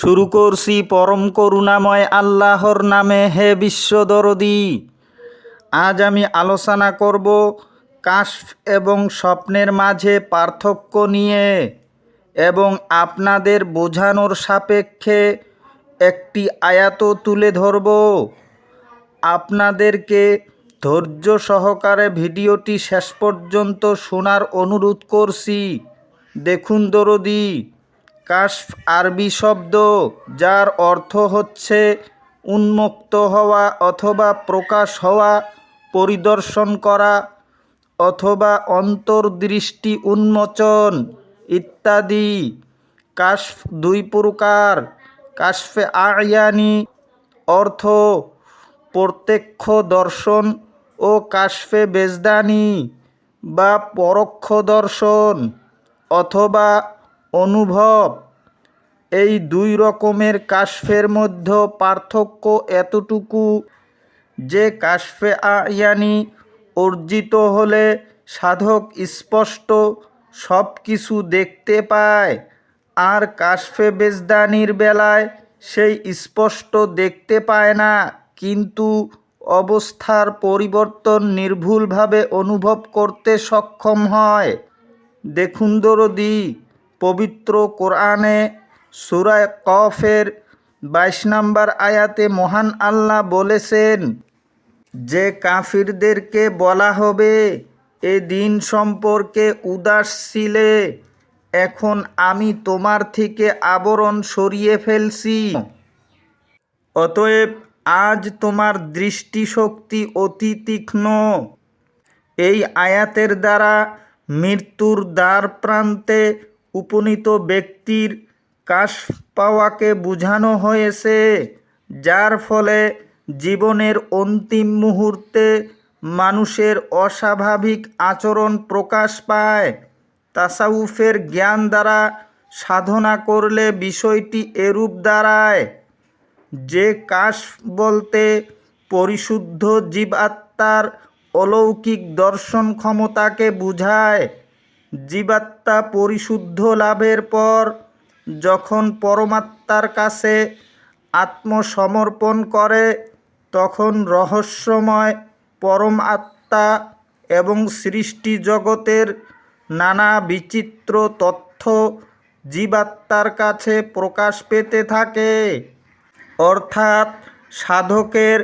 শুরু করছি পরম করুণাময় আল্লাহর নামে, হে বিশ্বদরদি আজ আমি আলোচনা করব কাশফ এবং স্বপ্নের মাঝে পার্থক্য নিয়ে এবং আপনাদের বোঝানোর সাপেক্ষে একটি আয়াত তুলে ধরব। আপনাদেরকে ধৈর্য সহকারে ভিডিওটি শেষ পর্যন্ত শোনার অনুরোধ করছি। দেখুন দরদি। কাশফ আরবি শব্দ, যার অর্থ হচ্ছে উন্মুক্ত হওয়া অথবা প্রকাশ হওয়া, পরিদর্শন করা অথবা অন্তর্দৃষ্টি উন্মোচন ইত্যাদি। কাশফ দুই প্রকার। কাশফে আয়ানি অর্থ প্রত্যক্ষ দর্শন ও কাশফে বেজদানি বা পরোক্ষ দর্শন অথবা অনুভব। এই দুই রকমের কাশফের মধ্যে পার্থক্য এতটুকু যে কাশফে আয়ানি অর্জিত হলে সাধক স্পষ্ট সব কিছু দেখতে পায়। আর কাশফে বেজদানির বেলায় সেই স্পষ্ট দেখতে পায় না। কিন্তু অবস্থার পরিবর্তন নির্ভুলভাবে অনুভব করতে সক্ষম হয়। দেখুন দরদি পবিত্র কোরআনে সুরায় কফের বাইশ নম্বর আয়াতে মহান আল্লাহ বলেছেন, যে কাফিরদেরকে বলা হবে, এ দিন সম্পর্কে উদাস ছিলে, এখন আমি তোমার থেকে আবরণ সরিয়ে ফেলছি। অতএব আজ তোমার দৃষ্টিশক্তি অতি তীক্ষ্ণ। এই আয়াতের দ্বারা মৃত্যুর দ্বার প্রান্তে উপনীত ব্যক্তির কাশ পাওয়াকে বোঝানো হয়েছে, যার ফলে জীবনের অন্তিম মুহূর্তে মানুষের অস্বাভাবিক আচরণ প্রকাশ পায়। তাসাউফের জ্ঞান দ্বারা সাধনা করলে বিষয়টি এরূপ দাঁড়ায়, যে কাশ বলতে পরিশুদ্ধ জীবাত্মার অলৌকিক দর্শন ক্ষমতাকে বুঝায়। জীবাত্মা পরিশুদ্ধ লাভের পর যখন পরমাত্মার কাছে আত্মসমর্পণ করে, তখন রহস্যময় পরম আত্মা এবং সৃষ্টি জগতের নানা বিচিত্র তথ্য জীবাত্মার কাছে প্রকাশ পেতে থাকে। অর্থাৎ সাধকের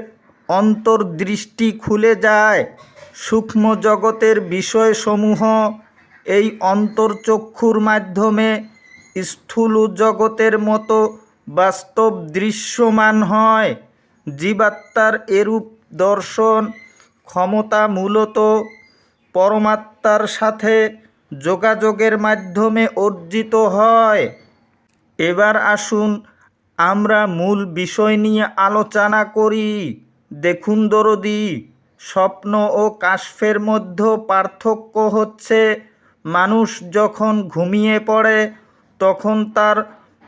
অন্তর্দৃষ্টি খুলে যায়। সূক্ষ্ম জগতের বিষয়সমূহ এই অন্তর্চক্ষুর মাধ্যমে স্থূল জগতের মতো বাস্তব দৃশ্যমান হয়। জীবাত্মার এরূপ দর্শন ক্ষমতা মূলত পরমাত্মার সাথে যোগাযোগের মাধ্যমে অর্জিত হয়। এবার আসুন আমরা মূল বিষয় নিয়ে আলোচনা করি। দেখুন দরদি, স্বপ্ন ও কাশফের মধ্যে পার্থক্য হচ্ছে মানুষ যখন ঘুমিয়ে পড়ে, তখন তার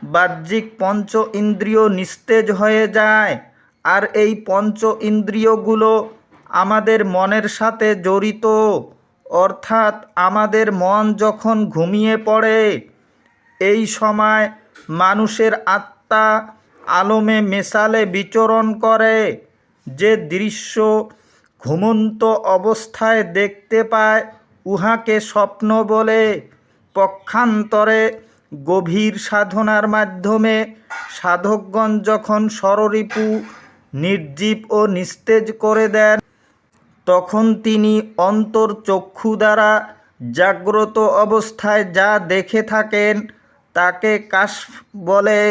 বাহ্যিক পঞ্চ ইন্দ্রিয় নিস্তেজ হয়ে যায়। আর এই পঞ্চ ইন্দ্রিয়গুলো আমাদের মনের সাথে জড়িত। অর্থাৎ আমাদের মন যখন ঘুমিয়ে পড়ে, এই সময় মানুষের আত্মা আলমে মেশালে বিচরণ করে। যে দৃশ্য ঘুমন্ত অবস্থায় দেখতে পায় উহাকে স্বপ্ন বলে পক্ষান্তরে গভীর সাধনার মাধ্যমে সাধকগণ যখন স্বররিপু, নির্জীব ও নিস্তেজ করে দেন, তখন তিনি অন্তর্চক্ষু দ্বারা জাগ্রত অবস্থায় যা দেখে থাকেন, তাকে কাশফ বলে।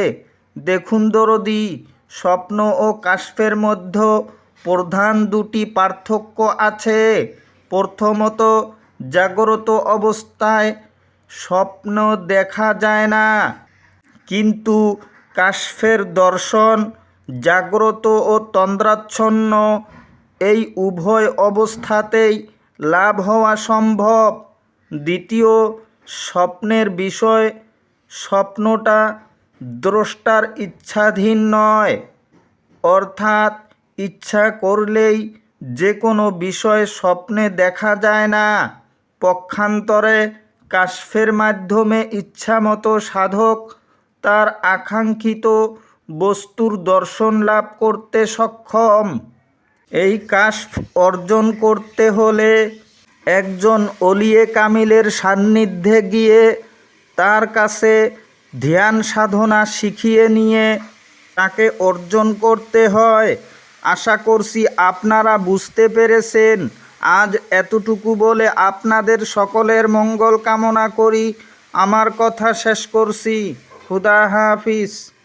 দেখুন দরদি, স্বপ্ন ও কাশফের মধ্যে প্রধান দুটি পার্থক্য আছে। প্রথমত জাগ্রত অবস্থায় স্বপ্ন দেখা যায় না। কিন্তু কাশফের দর্শন জাগ্রত ও তন্দ্রাচ্ছন্ন এই উভয় অবস্থাতেই লাভ হওয়া সম্ভব। দ্বিতীয় স্বপ্নের বিষয়, স্বপ্নটা দ্রষ্টার ইচ্ছাধীন নয়। অর্থাৎ ইচ্ছা করলেই যে কোনো বিষয় স্বপ্নে দেখা যায় না। পক্ষান্তরে কাশফের মাধ্যমে ইচ্ছামতো সাধক তার আকাঙ্ক্ষিত বস্তুর দর্শন লাভ করতে সক্ষম। এই কাশফ অর্জন করতে হলে একজন অলিয়ে কামিলের সান্নিধ্যে গিয়ে তার কাছে ধ্যান সাধনা শিখিয়ে নিয়ে তাকে অর্জন করতে হয়। আশা করছি আপনারা বুঝতে পেরেছেন। আজ এতটুকু বলে আপনাদের সকলের মঙ্গল কামনা করি। আমার কথা শেষ করছি। খুদা হাফিজ।